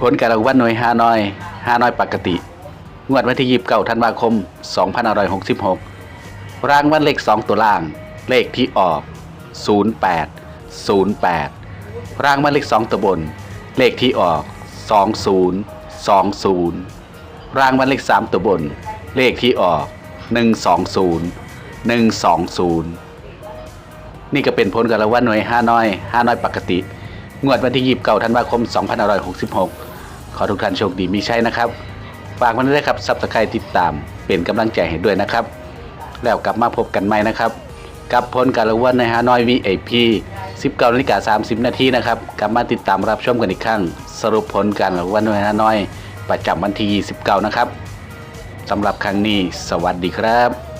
ผลการรางวัลหน่วยฮานอยฮานอยปกติ งวดวันที่ยีบเก้าธันวาคม2566 รางวัลเลข 2 ตัวล่าง เลขที่ออก 08 08 รางวัลเลข 2 ตัวบน เลขที่ออก 20 20 รางวัลเลข 3 ตัวบน เลขที่ออก 120 120 นี่ก็เป็นผลการรางวัลหน่วยห้านอยห้านอยปกติ งวดวันที่ยีบเก้าธันวาคม 2566 ขอทุกท่านโชคดีมีใช่นะครับฝากมันด้วยครับซับสไครติดตามเป็นกำลังใจให้ด้วยนะครับ แล้วกลับมาพบกันใหม่นะครับ กับผลการรางวัลในฮานอย VIP 19นาฬิกา30 นาทีนะครับ กลับมาติดตามรับชมกันอีกครั้ง สรุปผลการรางวัลในฮานอย ประจำวันที่ 29 นะครับสำหรับครั้งนี้ สวัสดีครับ